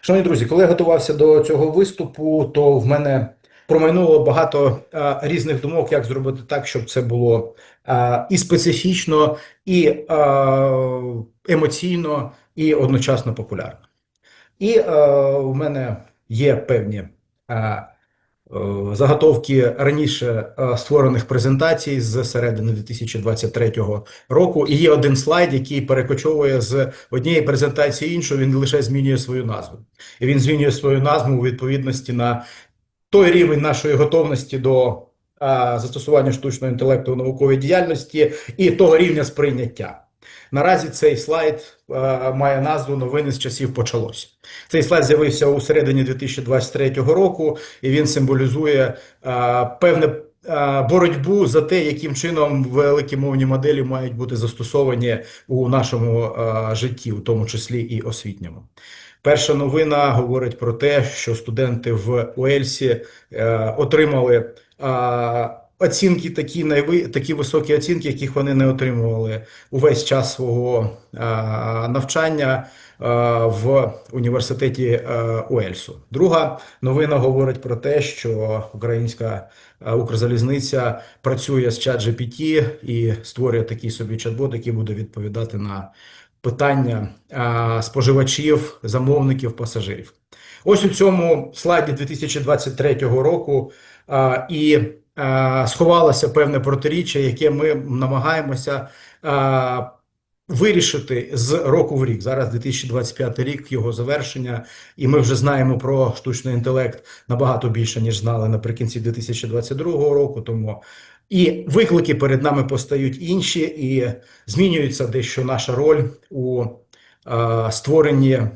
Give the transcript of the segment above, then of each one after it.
Шановні друзі, коли я готувався до цього виступу, то в мене промайнуло багато а, різних думок, як зробити так, щоб це було а, і специфічно, і а, емоційно, і одночасно популярно. І а, в мене є певні а, е, заготовки раніше створених презентацій з середини 2023 року. І є один слайд, який перекочовує з однієї презентації іншої, він лише змінює свою назву. І він змінює свою назву у відповідності на той рівень нашої готовності до застосування штучного інтелекту у науковій діяльності і того рівня сприйняття. Наразі цей слайд має назву Новини з часів почалось. Цей слайд з'явився у середині 2023 року, і він символізує певне боротьбу за те, яким чином великі мовні моделі мають бути застосовані у нашому житті, у тому числі і освітньому. Перша новина говорить про те, що студенти в Уельсі е, отримали е, оцінки такі найви, такі високі оцінки, яких вони не отримували увесь час свого навчання в університеті Уельсу. Друга новина говорить про те, що українська Укрзалізниця працює з ChatGPT і створює такий собі чат-бот, який буде відповідати на питання споживачів, замовників, пасажирів. Ось у цьому слайді 2023 року і сховалося певне протиріччя, яке ми намагаємося вирішити з року в рік. Зараз 2025 рік, його завершення, і ми вже знаємо про штучний інтелект набагато більше, ніж знали наприкінці 2022 року. Тому і виклики перед нами постають інші, і змінюється дещо наша роль у е, створенні е,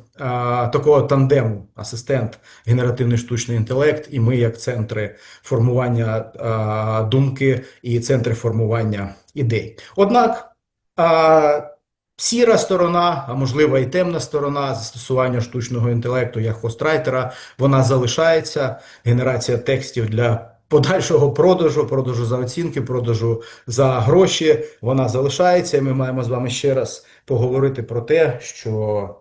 такого тандему асистент, генеративний штучний інтелект, і ми, як центри формування е, думки і центри формування ідей. Однак е, сіра сторона, а можливо і темна сторона застосування штучного інтелекту як хострайтера, вона залишається. Генерація текстів для подальшого продажу, продажу за оцінки, продажу за гроші, вона залишається. Ми маємо з вами ще раз поговорити про те, що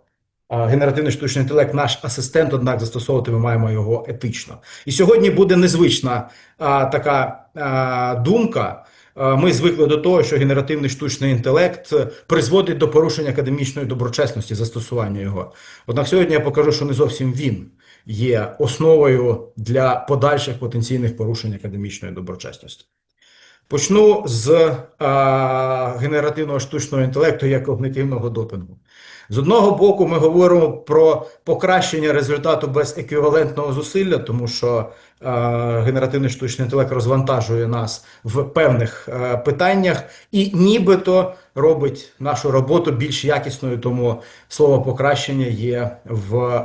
генеративний штучний інтелект, наш асистент, однак застосовувати ми маємо його етично. І сьогодні буде незвична а, така а, думка. Ми звикли до того, що генеративний штучний інтелект призводить до порушення академічної доброчесності застосування його. Однак сьогодні я покажу, що не зовсім він є основою для подальших потенційних порушень академічної доброчесності. Почну з а, генеративного штучного інтелекту як когнитивного допінгу. З одного боку, ми говоримо про покращення результату без еквівалентного зусилля, тому що е, генеративний штучний інтелект розвантажує нас в певних е, питаннях і нібито робить нашу роботу більш якісною, тому слово покращення є в е,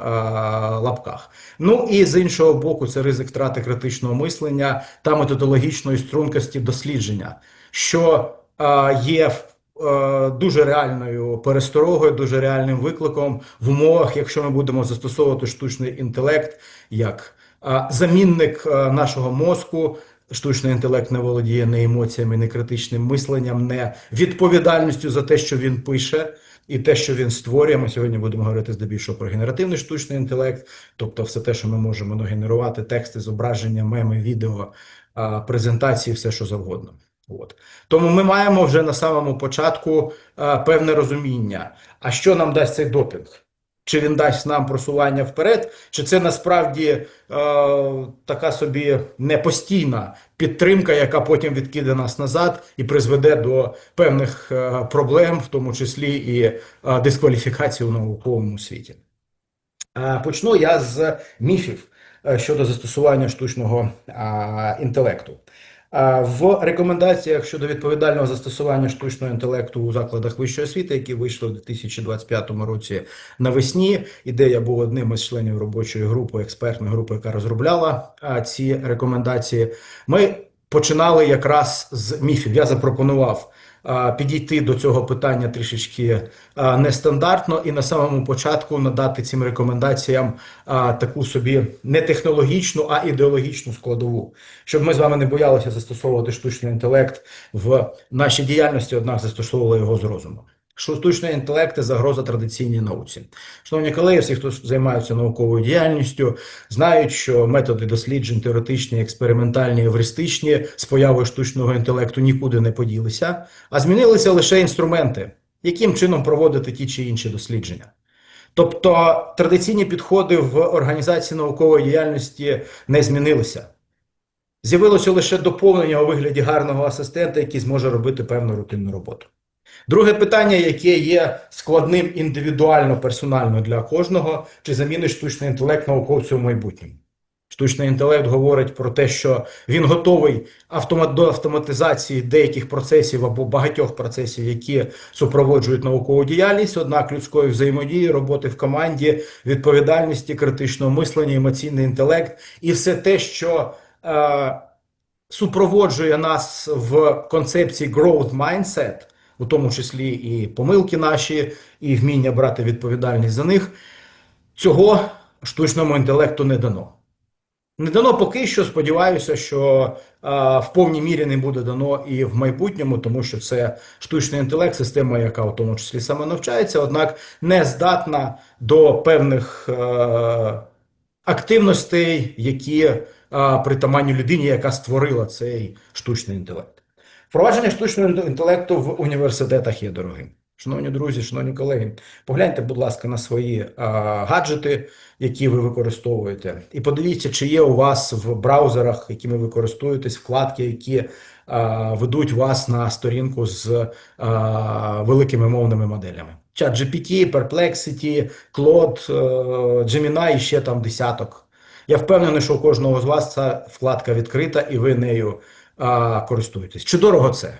лапках. Ну і з іншого боку, це ризик втрати критичного мислення та методологічної стрункості дослідження, що е, є Е, дуже реальною пересторогою, дуже реальним викликом в умовах, якщо ми будемо застосовувати штучний інтелект як замінник нашого мозку. Штучний інтелект не володіє не емоціями, не критичним мисленням, не відповідальністю за те, що він пише, і те, що він створює. Ми сьогодні будемо говорити здебільшого про генеративний штучний інтелект, тобто все те, що ми можемо нагенерувати, тексти, зображення, меми, відео, презентації, все що завгодно. От тому ми маємо вже на самому початку певне розуміння. А що нам дасть цей допінг? Чи він дасть нам просування вперед, чи це насправді е, така собі непостійна підтримка, яка потім відкиде нас назад і призведе до певних е, проблем, в тому числі і е, дискваліфікації у науковому світі? Е, почну я з міфів е, щодо застосування штучного е, інтелекту. В рекомендаціях щодо відповідального застосування штучного інтелекту у закладах вищої освіти, які вийшли у 2025 році навесні, ідея був одним із членів робочої групи, експертної групи, яка розробляла ці рекомендації. Ми починали якраз з міфів. Я запропонував підійти до цього питання трішечки нестандартно і на самому початку надати цим рекомендаціям таку собі не технологічну, а ідеологічну складову, щоб ми з вами не боялися застосовувати штучний інтелект в нашій діяльності, однак застосовували його з розумом. Що штучний інтелект – це загроза традиційній науці. Шановні колеги, всі, хто займаються науковою діяльністю, знають, що методи досліджень теоретичні, експериментальні, евристичні з появою штучного інтелекту нікуди не поділися, а змінилися лише інструменти, яким чином проводити ті чи інші дослідження. Тобто традиційні підходи в організації наукової діяльності не змінилися. З'явилося лише доповнення у вигляді гарного асистента, який зможе робити певну рутинну роботу. Друге питання, яке є складним індивідуально, персонально для кожного, чи замінить штучний інтелект науковцю в майбутньому. Штучний інтелект говорить про те, що він готовий автомат до автоматизації деяких процесів або багатьох процесів, які супроводжують наукову діяльність, однак людської взаємодії, роботи в команді, відповідальності, критичного мислення, емоційний інтелект і все те, що е, супроводжує нас в концепції growth mindset, у тому числі і помилки наші, і вміння брати відповідальність за них, цього штучному інтелекту не дано. Не дано поки що. Сподіваюся, що а, в повній мірі не буде дано і в майбутньому, тому що це штучний інтелект, система, яка в тому числі саме навчається, однак не здатна до певних е, активностей, які е, притаманні людині, яка створила цей штучний інтелект. Впровадження штучного інтелекту в університетах є дорогим. Шановні друзі, шановні колеги, погляньте, будь ласка, на свої а, гаджети, які ви використовуєте, і подивіться, чи є у вас в браузерах, якими ви користуєтесь, вкладки, які а, ведуть вас на сторінку з а, великими мовними моделями. Чат GPT, Perplexity, Claude, е, Gemini і ще там десяток. Я впевнений, що у кожного з вас ця вкладка відкрита і ви нею а, користуєтесь. Чи дорого це?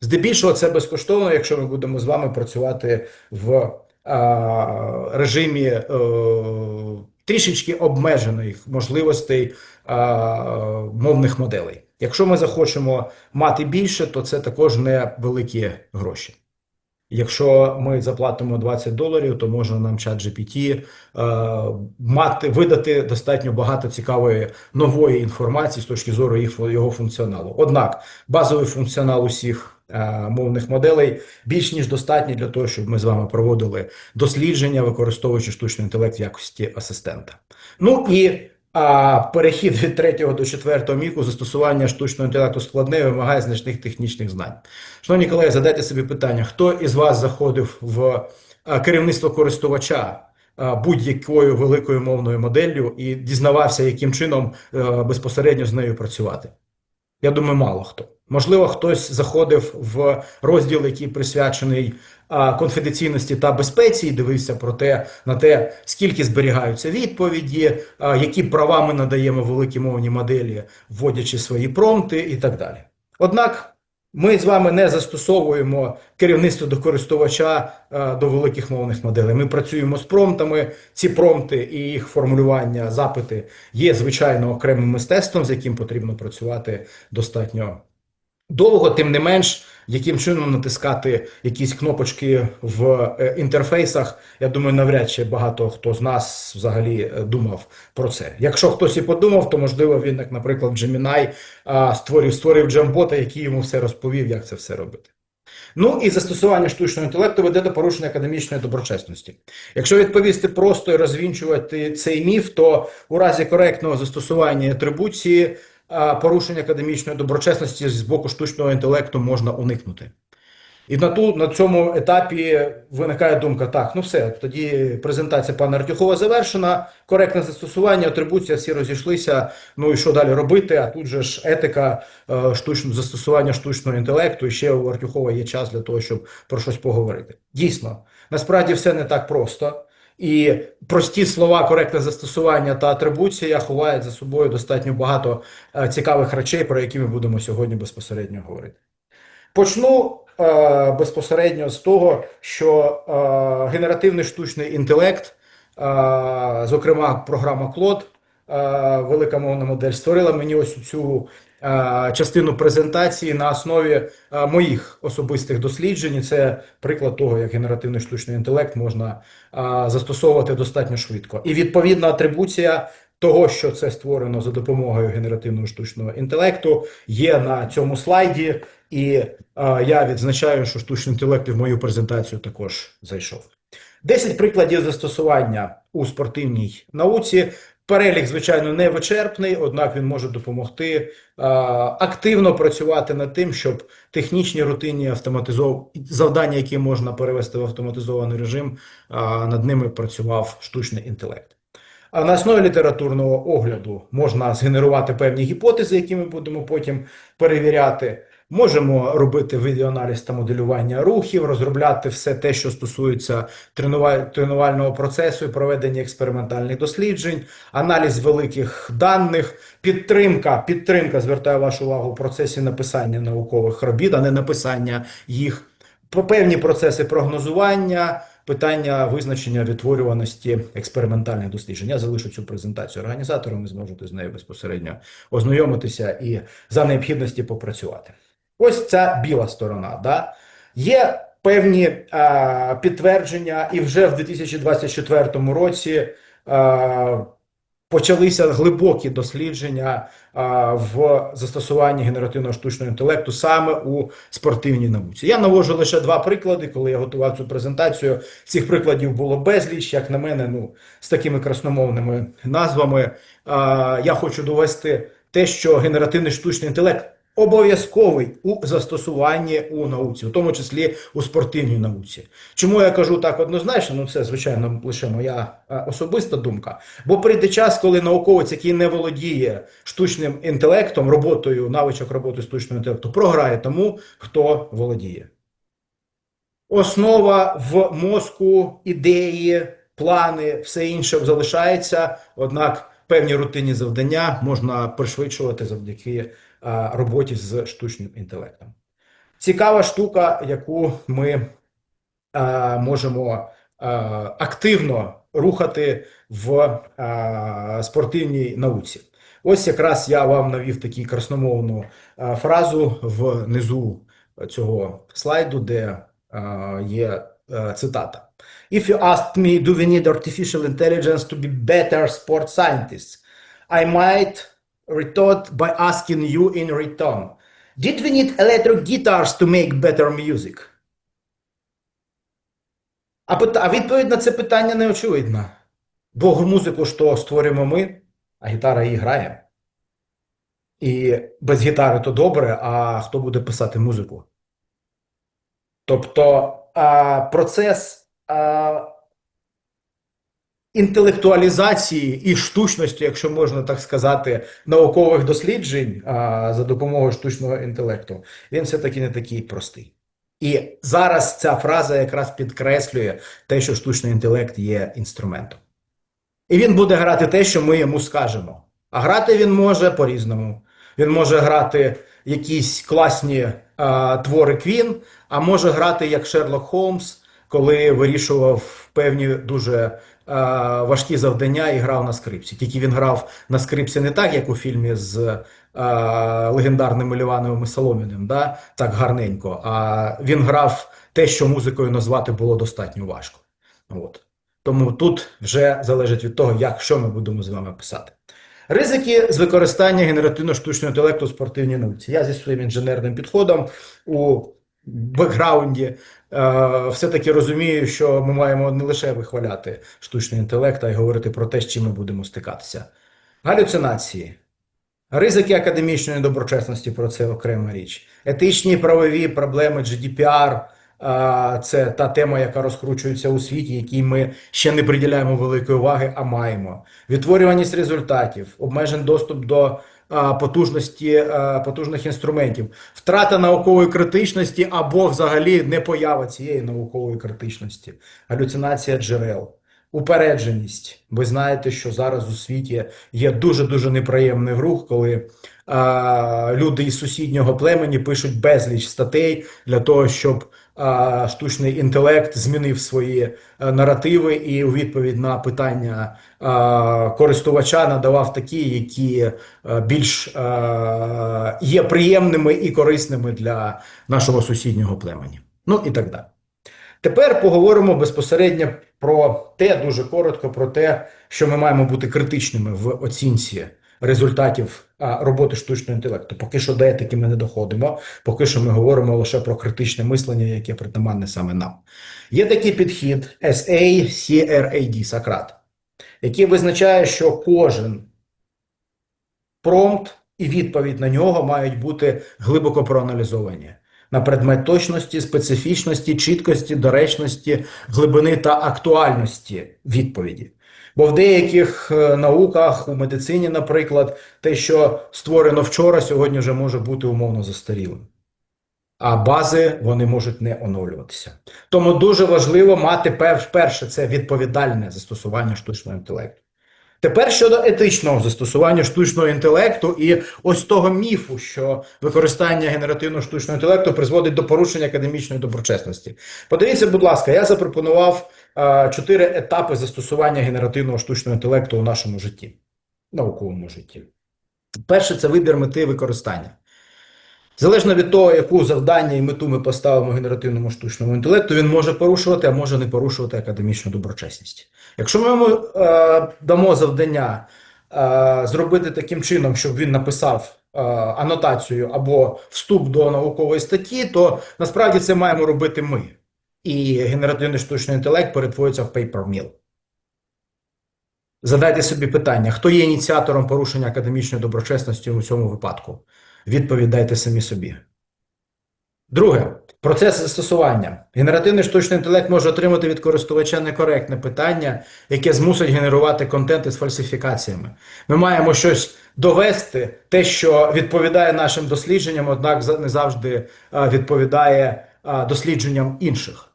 Здебільшого це безкоштовно, якщо ми будемо з вами працювати в режимі е, трішечки обмежених можливостей мовних моделей. Якщо ми захочемо мати більше, то це також не великі гроші. Якщо ми заплатимо 20 доларів, то може нам чат GPT е, мати видати достатньо багато цікавої нової інформації з точки зору їх його функціоналу. Однак базовий функціонал усіх е, мовних моделей більш ніж достатній для того, щоб ми з вами проводили дослідження, використовуючи штучний інтелект в якості асистента. Ну і а перехід від третього до четвертого міку застосування штучного інтелекту складне вимагає значних технічних знань. Шановні колеги, задайте собі питання: хто із вас заходив в керівництво користувача будь-якою великою мовною моделлю і дізнавався, яким чином безпосередньо з нею працювати? Я думаю, мало хто. Можливо, хтось заходив в розділ, який присвячений конфіденційності та безпеці, і дивився про те на те, скільки зберігаються відповіді, які права ми надаємо великій мовній моделі, вводячи свої промпти і так далі. Однак ми з вами не застосовуємо керівництво до користувача до великих мовних моделей. Ми працюємо з промптами. Ці промпти і їх формулювання, запити є звичайно окремим мистецтвом, з яким потрібно працювати достатньо. Довго, тим не менш, яким чином натискати якісь кнопочки в е, інтерфейсах, я думаю, навряд чи багато хто з нас взагалі е, думав про це. Якщо хтось і подумав, то можливо він, як, наприклад, Gemini, створив створив джембота, який йому все розповів, як це все робити. Ну і застосування штучного інтелекту веде до порушення академічної доброчесності. Якщо відповісти просто і розвінчувати цей міф, то у разі коректного застосування атрибуції порушення академічної доброчесності з боку штучного інтелекту можна уникнути. І на ту на цьому етапі виникає думка: так, ну все, тоді презентація пана Артюхова завершена, коректне застосування, атрибуція, всі розійшлися. Ну і що далі робити? А тут же ж етика е, штучного застосування штучного інтелекту. І ще у Артюхова є час для того, щоб про щось поговорити. Дійсно, насправді все не так просто. І прості слова, коректне застосування та атрибуція ховають за собою достатньо багато е, цікавих речей, про які ми будемо сьогодні безпосередньо говорити. Почну е, безпосередньо з того, що е, генеративний штучний інтелект, е, зокрема програма Claude, е, велика мовна модель, створила мені ось цю частину презентації на основі е, моїх особистих досліджень. Це приклад того, як генеративний штучний інтелект можна е, застосовувати достатньо швидко. І відповідна атрибуція того, що це створено за допомогою генеративного штучного інтелекту, є на цьому слайді, і е, я відзначаю, що штучний інтелект в мою презентацію також зайшов. 10 прикладів застосування у спортивній науці. Перелік, звичайно, не вичерпний, однак він може допомогти е, активно працювати над тим, щоб технічні рутинні автоматизов... завдання, які можна перевести в автоматизований режим, е, над ними працював штучний інтелект. А на основі літературного огляду можна згенерувати певні гіпотези, які ми будемо потім перевіряти. Можемо робити відеоаналіз та моделювання рухів, розробляти все те, що стосується тренувального процесу і проведення експериментальних досліджень, аналіз великих даних, підтримка, підтримка, звертаю вашу увагу в процесі написання наукових робіт, а не написання їх, певні процеси прогнозування, питання визначення відтворюваності експериментальних досліджень. Я залишу цю презентацію організаторам, ви зможете з нею безпосередньо ознайомитися і за необхідності попрацювати. Ось ця біла сторона. Да? Є певні е, підтвердження, і вже в 2024 році е, почалися глибокі дослідження е, в застосуванні генеративного штучного інтелекту саме у спортивній науці. Я навожу лише два приклади, коли я готував цю презентацію. Цих прикладів було безліч, як на мене, ну, з такими красномовними назвами. Е, я хочу довести те, що генеративний штучний інтелект обов'язковий у застосуванні у науці, у тому числі у спортивній науці. Чому я кажу так однозначно? Ну це звичайно лише моя е, особиста думка. Бо прийде час, коли науковець, який не володіє штучним інтелектом, роботою, навичок роботи штучного інтелекту, програє тому, хто володіє. Основа в мозку, ідеї, плани, все інше залишається, однак певні рутинні завдання можна пришвидшувати завдяки роботі з штучним інтелектом. Цікава штука, яку ми можемо активно рухати в спортивній науці. Ось якраз я вам навів таку красномовну фразу внизу цього слайду, де є цитата. If you asked me, do we need artificial intelligence to be better sport scientists, I might retort by asking you in return, did we need electric guitars to make better music? А, пита- а відповідь на це питання не очевидна. Бо музику то створюємо ми, а гітара її грає. І без гітари то добре, а хто буде писати музику? Тобто а, процес а, інтелектуалізації і штучності, якщо можна так сказати, наукових досліджень а, за допомогою штучного інтелекту, він все-таки не такий простий. І зараз ця фраза якраз підкреслює те, що штучний інтелект є інструментом. І він буде грати те, що ми йому скажемо. А грати він може по-різному. Він може грати якісь класні а, твори Квін, а може грати як Шерлок Холмс, коли вирішував певні дуже важкі завдання і грав на скрипці. Тільки він грав на скрипці не так, як у фільмі з а, легендарним Ілівановим і Соломіним, да? так гарненько. А він грав те, що музикою назвати було достатньо важко. От. Тому тут вже залежить від того, як що ми будемо з вами писати. Ризики з використання генеративно-штучного інтелекту у спортивній науці. Я зі своїм інженерним підходом у бекграунді е, все-таки розумію, що ми маємо не лише вихваляти штучний інтелект, а й говорити про те, з чим ми будемо стикатися. Галюцинації. Ризики академічної доброчесності про це окрема річ. Етичні правові проблеми GDPR це та тема, яка розкручується у світі, якій ми ще не приділяємо великої уваги, а маємо. Відтворюваність результатів, обмежений доступ до потужності потужних інструментів, втрата наукової критичності або взагалі не поява цієї наукової критичності, галюцинація джерел. Упередженість. Ви знаєте, що зараз у світі є дуже-дуже неприємний рух, коли а, люди із сусіднього племені пишуть безліч статей для того, щоб штучний інтелект змінив свої наративи і у відповідь на питання користувача надавав такі, які більш є приємними і корисними для нашого сусіднього племені. Ну і так далі. Тепер поговоримо безпосередньо про те, дуже коротко, про те, що ми маємо бути критичними в оцінці результатів роботи штучного інтелекту. Поки що до етики ми не доходимо, поки що ми говоримо лише про критичне мислення, яке притаманне саме нам. Є такий підхід SACRAD, Сократ, який визначає, що кожен промпт і відповідь на нього мають бути глибоко проаналізовані на предмет точності, специфічності, чіткості, доречності, глибини та актуальності відповіді. Бо в деяких е, науках, у медицині, наприклад, те, що створено вчора, сьогодні вже може бути умовно застарілим. А бази вони можуть не оновлюватися. Тому дуже важливо мати перш- перше це відповідальне застосування штучного інтелекту. Тепер щодо етичного застосування штучного інтелекту і ось того міфу, що використання генеративного штучного інтелекту призводить до порушення академічної доброчесності. Подивіться, будь ласка, я запропонував чотири етапи застосування генеративного штучного інтелекту у нашому житті, науковому житті. Перше це вибір мети використання. Залежно від того, яку завдання і мету ми поставимо генеративному штучному інтелекту, він може порушувати, а може не порушувати академічну доброчесність. Якщо ми йому е, дамо завдання е, зробити таким чином, щоб він написав е, анотацію або вступ до наукової статті, то насправді це маємо робити ми. І генеративний штучний інтелект перетворюється в paper mill. Задайте собі питання, хто є ініціатором порушення академічної доброчесності у цьому випадку? Відповідь дайте самі собі. Друге, процес застосування. Генеративний штучний інтелект може отримати від користувача некоректне питання, яке змусить генерувати контент із фальсифікаціями. Ми маємо щось довести, те, що відповідає нашим дослідженням, однак не завжди відповідає дослідженням інших.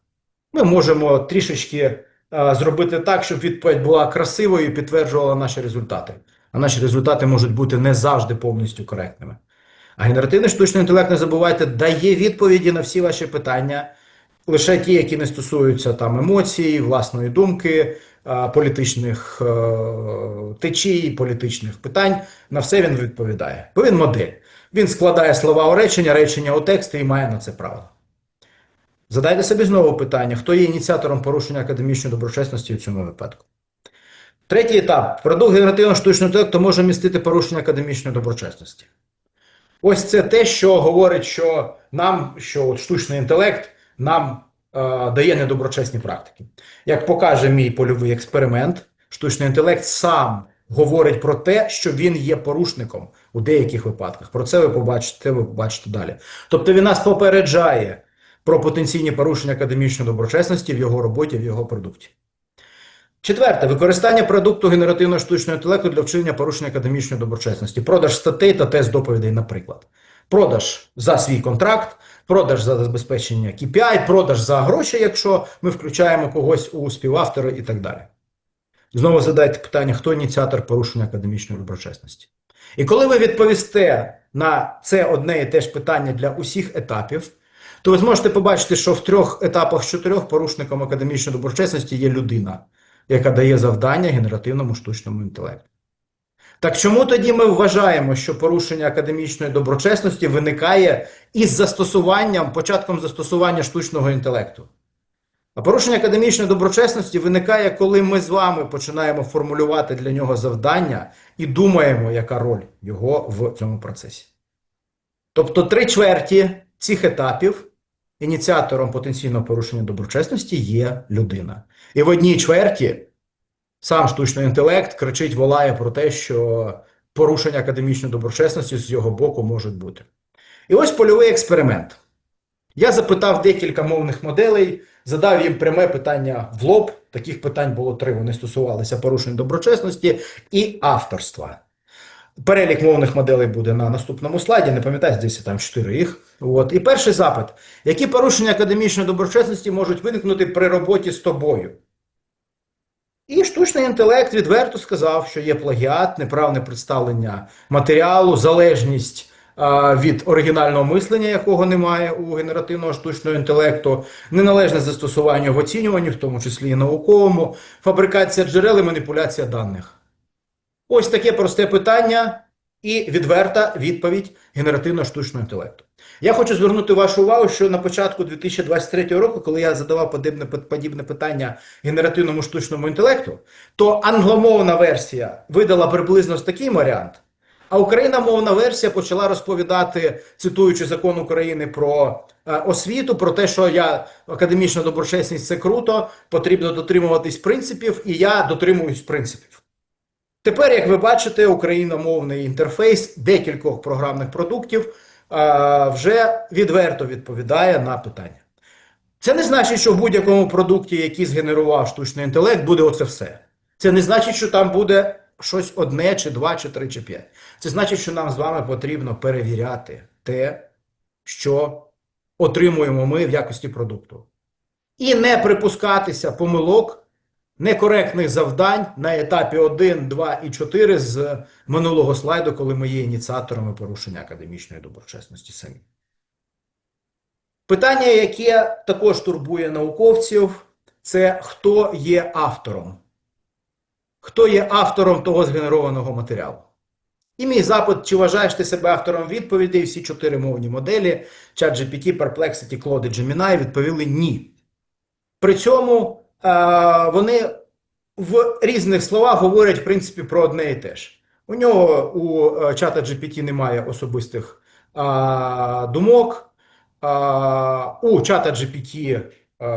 Ми можемо трішечки а, зробити так, щоб відповідь була красивою і підтверджувала наші результати. А наші результати можуть бути не завжди повністю коректними. А генеративний штучний інтелект, не забувайте, дає відповіді на всі ваші питання, лише ті, які не стосуються там емоцій, власної думки, а, політичних е, течій, політичних питань. На все він відповідає. Бо він модель. Він складає слова у речення, речення у тексти і має на це право. Задайте собі знову питання: хто є ініціатором порушення академічної доброчесності у цьому випадку? Третій етап. Продукт генеративного штучного інтелекту може містити порушення академічної доброчесності. Ось це те, що говорить, що нам, що от штучний інтелект нам е, дає недоброчесні практики. Як покаже мій польовий експеримент, штучний інтелект сам говорить про те, що він є порушником у деяких випадках. Про це ви побачите, ви побачите далі. Тобто він нас попереджає про потенційні порушення академічної доброчесності в його роботі, в його продукті. Четверте, використання продукту генеративного штучного інтелекту для вчинення порушення академічної доброчесності, продаж статей та тест доповідей, наприклад. Продаж за свій контракт, продаж за забезпечення KPI, продаж за гроші, якщо ми включаємо когось у співавтори і так далі. Знову задайте питання, хто ініціатор порушення академічної доброчесності. І коли ви відповісте на це одне і те ж питання для усіх етапів, то ви зможете побачити, що в трьох етапах з чотирьох порушником академічної доброчесності є людина, яка дає завдання генеративному штучному інтелекту. Так чому тоді ми вважаємо, що порушення академічної доброчесності виникає із застосуванням, початком застосування штучного інтелекту? А порушення академічної доброчесності виникає, коли ми з вами починаємо формулювати для нього завдання і думаємо, яка роль його в цьому процесі. Тобто, три чверті цих етапів ініціатором потенційного порушення доброчесності є людина. І в одній чверті сам штучний інтелект кричить, волає про те, що порушення академічної доброчесності з його боку можуть бути. І ось польовий експеримент. Я запитав декілька мовних моделей, задав їм пряме питання в лоб. Таких питань було три. Вони стосувалися порушень доброчесності і авторства. Перелік мовних моделей буде на наступному слайді. Не пам'ятаю, здається, там чотири їх. От. І перший запит: які порушення академічної доброчесності можуть виникнути при роботі з тобою? І штучний інтелект відверто сказав, що є плагіат, неправне представлення матеріалу, залежність а, від оригінального мислення, якого немає у генеративного штучного інтелекту, неналежне застосування в оцінюванні, в тому числі і науковому, фабрикація джерел і маніпуляція даних. Ось таке просте питання, і відверта відповідь генеративно-штучного інтелекту. Я хочу звернути вашу увагу, що на початку 2023 року, коли я задавав подібне, подібне питання генеративному штучному інтелекту, то англомовна версія видала приблизно такий варіант. А україномовна версія почала розповідати, цитуючи закон України про е, освіту, про те, що я академічна доброчесність це круто, потрібно дотримуватись принципів, і я дотримуюсь принципів. Тепер, як ви бачите, україномовний інтерфейс декількох програмних продуктів вже відверто відповідає на питання. Це не значить, що в будь-якому продукті, який згенерував штучний інтелект, буде оце все. Це не значить, що там буде щось одне, чи два, чи три, чи п'ять. Це значить, що нам з вами потрібно перевіряти те, що отримуємо ми в якості продукту. І не припускатися помилок некоректних завдань на етапі 1, 2 і 4 з минулого слайду, коли ми є ініціаторами порушення академічної доброчесності самі. Питання, яке також турбує науковців, це хто є автором. Хто є автором того згенерованого матеріалу? І мій запит, чи вважаєш ти себе автором відповідей, всі чотири мовні моделі ChatGPT, Perplexity, Claude і Gemini відповіли ні. При цьому вони в різних словах говорять, в принципі, про одне і те ж. У нього у е, чата GPT немає особистих а, думок, а, у чата GPT а,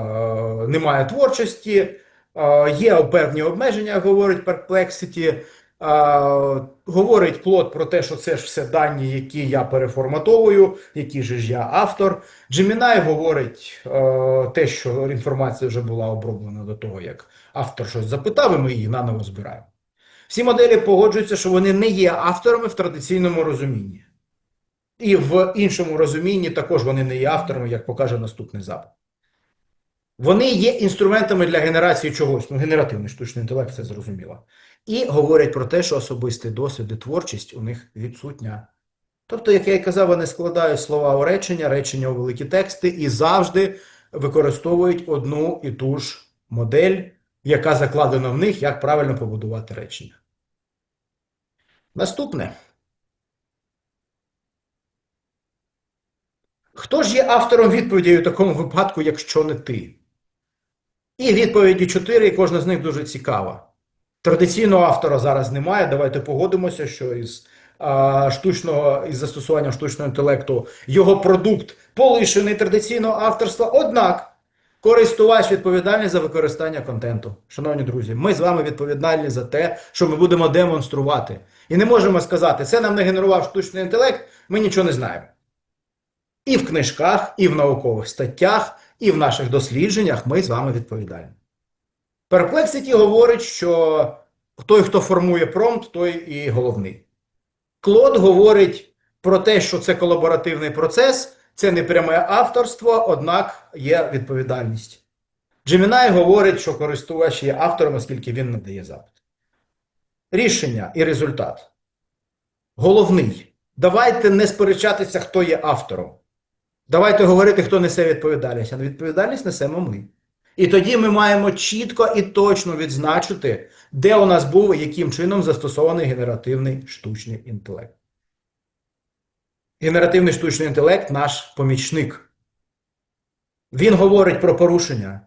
немає творчості, а, є певні обмеження, говорить Perplexity. Говорить плод про те, що це ж все дані, які я переформатовую, які же ж я автор. Gemini говорить те, що інформація вже була оброблена до того, як автор щось запитав, і ми її наново збираємо. Всі моделі погоджуються, що вони не є авторами в традиційному розумінні. І в іншому розумінні також вони не є авторами, як покаже наступний запит. Вони є інструментами для генерації чогось. Ну, генеративний штучний інтелект, це зрозуміло. І говорять про те, що особистий досвід і творчість у них відсутня. Тобто, як я і казав, вони складають слова у речення, речення у великі тексти і завжди використовують одну і ту ж модель, яка закладена в них, як правильно побудувати речення. Наступне. Хто ж є автором відповіді у такому випадку, якщо не ти? І відповіді чотири, і кожна з них дуже цікава. Традиційного автора зараз немає. Давайте погодимося, що із а, штучного із застосуванням штучного інтелекту його продукт полишений традиційного авторства. Однак користувач відповідальний за використання контенту. Шановні друзі, ми з вами відповідальні за те, що ми будемо демонструвати. І не можемо сказати, це нам не генерував штучний інтелект, ми нічого не знаємо. І в книжках, і в наукових статтях, і в наших дослідженнях ми з вами відповідальні. Perplexity говорить, що той, хто формує промпт, той і головний. Клод говорить про те, що це колаборативний процес, це не пряме авторство, однак є відповідальність. Gemini говорить, що користувач є автором, оскільки він надає запит. Рішення і результат. Головний. Давайте не сперечатися, хто є автором. Давайте говорити, хто несе відповідальність. А відповідальність несемо ми. І тоді ми маємо чітко і точно відзначити, де у нас був і яким чином застосований генеративний штучний інтелект. Генеративний штучний інтелект наш помічник. Він говорить про порушення,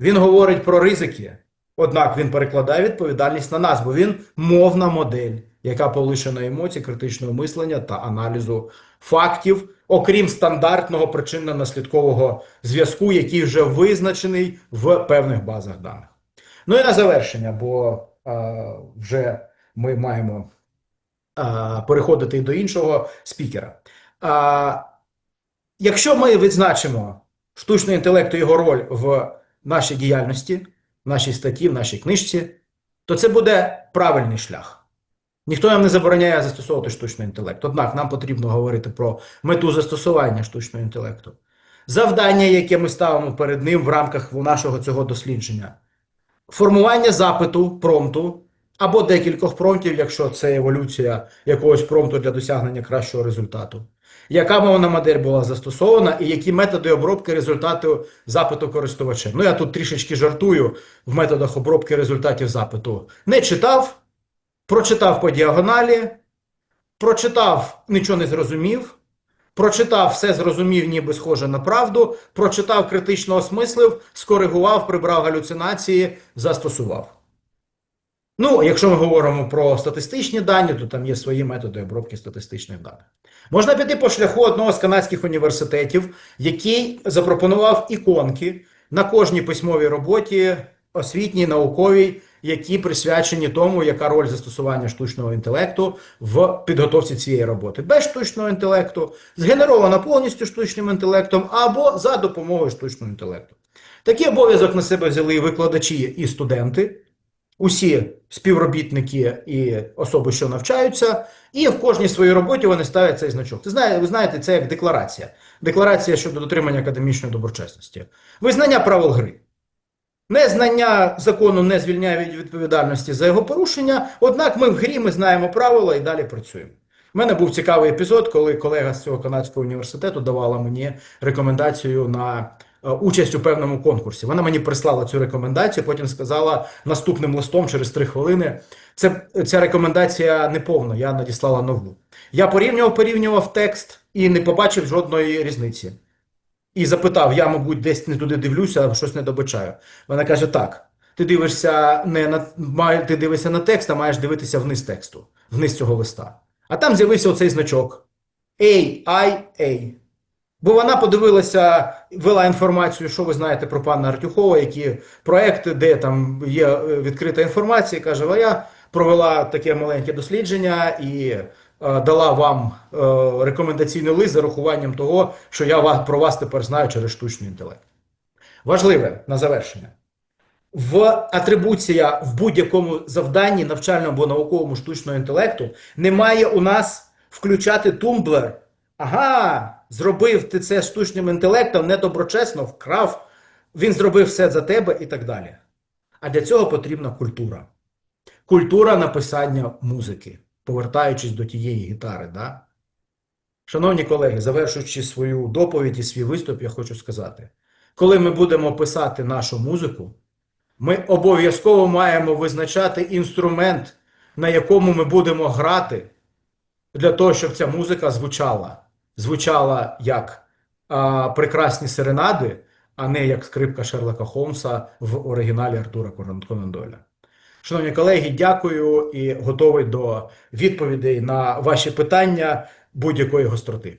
він говорить про ризики. Однак він перекладає відповідальність на нас, бо він мовна модель, яка полишена емоцій, критичного мислення та аналізу фактів, окрім стандартного причинно-наслідкового зв'язку, який вже визначений в певних базах даних. Ну і на завершення, бо а, вже ми маємо а, переходити до іншого спікера. А, Якщо ми відзначимо штучний інтелект і його роль в нашій діяльності, в нашій статті, в нашій книжці, то це буде правильний шлях. Ніхто нам не забороняє застосовувати штучний інтелект. Однак нам потрібно говорити про мету застосування штучного інтелекту. Завдання, яке ми ставимо перед ним в рамках нашого цього дослідження. Формування запиту, промпту, або декількох промптів, якщо це еволюція якогось промпту для досягнення кращого результату. Яка мовна модель була застосована, і які методи обробки результату запиту користувача? Ну, я тут трішечки жартую в методах обробки результатів запиту. Не читав, прочитав по діагоналі, прочитав, нічого не зрозумів. Прочитав, все зрозумів, ніби схоже на правду. Прочитав, критично осмислив, скоригував, прибрав галюцинації, застосував. Ну, якщо ми говоримо про статистичні дані, то там є свої методи обробки статистичних даних. Можна піти по шляху одного з канадських університетів, який запропонував іконки на кожній письмовій роботі, освітній, науковій, які присвячені тому, яка роль застосування штучного інтелекту в підготовці цієї роботи. Без штучного інтелекту, згенерована повністю штучним інтелектом або за допомогою штучного інтелекту. Такий обов'язок на себе взяли і викладачі і студенти усі співробітники і особи, що навчаються, і в кожній своїй роботі вони ставлять цей значок. Це знає, ви знаєте, це як декларація. Декларація щодо дотримання академічної доброчесності. Визнання правил гри. Незнання закону не звільняє від відповідальності за його порушення, однак ми в грі ми знаємо правила і далі працюємо. У мене був цікавий епізод, коли колега з цього канадського університету давала мені рекомендацію на е, участь у певному конкурсі. Вона мені прислала цю рекомендацію, потім сказала наступним листом через три хвилини. Це, ця рекомендація не повна, я надіслала нову. Я порівнював, порівнював текст і не побачив жодної різниці. І запитав: я, мабуть, десь не туди дивлюся, щось не добачаю. Вона каже: так. Ти дивишся не на ти дивишся на текст, а маєш дивитися вниз тексту, вниз цього листа. А там з'явився оцей значок AIA. Бо вона подивилася, вела інформацію, що ви знаєте про пана Артюхова, які проекти, де там є е, відкрита інформація, каже, а я провела таке маленьке дослідження і дала вам е, рекомендаційний лист з зарахуванням того, що я про вас тепер знаю через штучний інтелект. Важливе на завершення. В атрибуція в будь-якому завданні навчальному або науковому штучного інтелекту немає у нас включати тумблер. Ага, зробив ти це штучним інтелектом, недоброчесно, вкрав, він зробив все за тебе і так далі. А для цього потрібна культура. Культура написання музики, повертаючись до тієї гітари. Да? Шановні колеги, завершуючи свою доповідь і свій виступ, я хочу сказати: коли ми будемо писати нашу музику, ми обов'язково маємо визначати інструмент, на якому ми будемо грати, для того, щоб ця музика звучала. Звучала як а, прекрасні серенади, а не як скрипка Шерлока Холмса в оригіналі Артура Конан Дойля. Шановні колеги, дякую і готовий до відповідей на ваші питання будь-якої гостроти.